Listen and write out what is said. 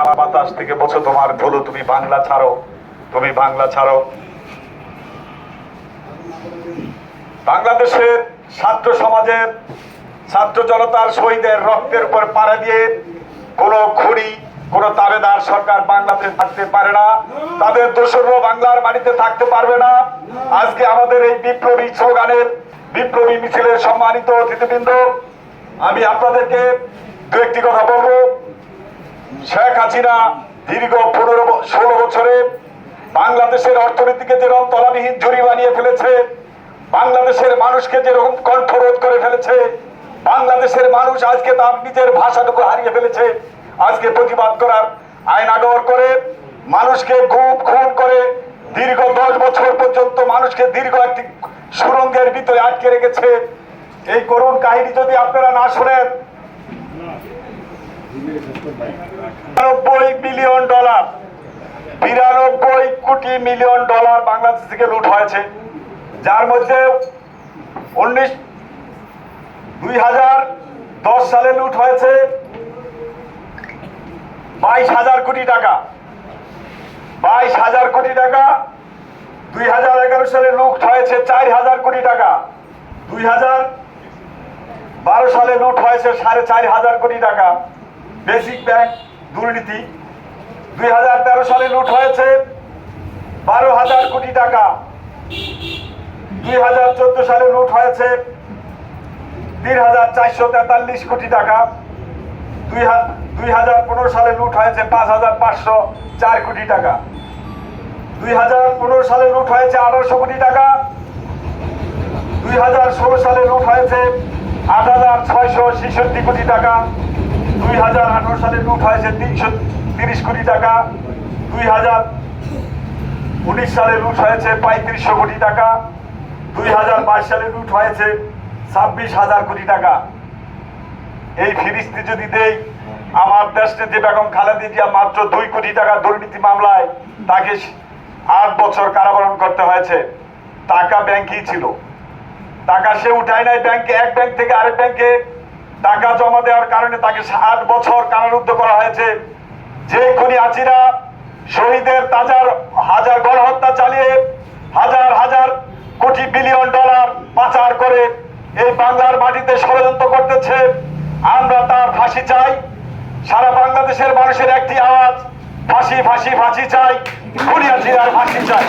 কালা বাতাস থেকে বলছো, তোমার ধুলো তুমি বাংলা ছাড়ো, তুমি বাংলা ছাড়ো। বাংলাদেশের ছাত্র সমাজের, ছাত্র জনতার শহীদের রক্তের উপর পাড়া দিয়ে কোন খুনি, কোন তাবেদার সরকার বাংলাদেশে থাকতে পারে না। তাদের দোসরও বাংলার বাড়িতে থাকতে পারবে না। আজকে আমাদের এই বিপ্লবী স্লোগানের, বিপ্লবী মিছিলের সম্মানিত অতিথিবৃন্দ, আমি আপনাদেরকে দু একটি কথা বলব। শেখ হাসিনা দীর্ঘ পনেরো ষোলো বছরে বাংলাদেশের অর্থনীতিকে যেরকম তলাবিহীন ঝুড়ি বানিয়ে ফেলেছে, বাংলাদেশের মানুষকে যেরকম কণ্ঠরোধ করে ফেলেছে, বাংলাদেশের মানুষ আজকে তার নিজের ভাষাটুকু হারিয়ে ফেলেছে, আজকে প্রতিবাদ করার আইন আগর করে মানুষকে গুম, খুন করে দীর্ঘ দশ বছর পর্যন্ত মানুষকে দীর্ঘ একটি সুরঙ্গের ভিতরে আটকে রেখেছে। এই করুণ কাহিনী যদি আপনারা না শোনেন বিরানব্বই মিলিয়ন ডলার, বিরানব্বই কোটি মিলিয়ন ডলার বাংলাদেশ থেকে লুট হয়েছে। যার মধ্যে উনিশ, দুই হাজার দশ সালে লুট হয়েছে বাইশ হাজার কোটি টাকা। বাইশ হাজার কোটি টাকা, দুই হাজার এগারো সালে লুট হয়েছে চার হাজার কোটি টাকা। দুই হাজার বারো সালে লুট হয়েছে সাড়ে চার হাজার কোটি টাকা। বেসিক ব্যাংক দুর্নীতি দুই হাজার তেরো সালে লুট হয়েছে বারো হাজার কোটি টাকা। দুই হাজার চোদ্দ সালে লুট হয়েছে তিন হাজার চারশো তেতাল্লিশ কোটি টাকা। দুই দুই হাজার পনেরো সালে লুট হয়েছে পাঁচ হাজার পাঁচশো চার কোটি টাকা। দুই হাজার পনেরো সালে লুট হয়েছে আঠারোশো কোটি টাকা। দুই হাজার ষোলো সালে লুট হয়েছে আট হাজার ছয়শো ছেষট্টি কোটি টাকা। সালে লুট হয়েছে তিনশো তিরিশ কোটি টাকা। দুই হাজার উনিশ সালে লুট হয়েছে পঁয়ত্রিশশো কোটি টাকা। দুই হাজার বাইশ হয়েছে ছাব্বিশ হাজার কোটি টাকা। এই ফিরিস্তি যদি দেই, আমার দেশে যে বেগম খালেদা জিয়া মাত্র দুই কোটি টাকা দুর্নীতি মামলায় তাকে আট বছর কারাবরণ করতে হয়েছে, টাকা ব্যাংকেই ছিল। টাকা সে উঠায় নাই, ব্যাংকে এক ব্যাংক থেকে আরেক ব্যাংকে টাকা জমা দেওয়ার কারণে তাকে আট বছর কারারুদ্ধ করা হয়েছে। যে খুনি আছিরা শহীদের তাজার হাজার গণহত্যা চালিয়ে হাজার হাজার কোটি বিলিয়ন ডলার পাচার করে এই বাংলার মাটিতে ষড়যন্ত্র করতেছে, আমরা তার ফাঁসি চাই। সারা বাংলাদেশের মানুষের একটি আওয়াজ, ফাঁসি ফাঁসি ফাঁসি চাই। খুনি আছিরার ফাঁসি চাই।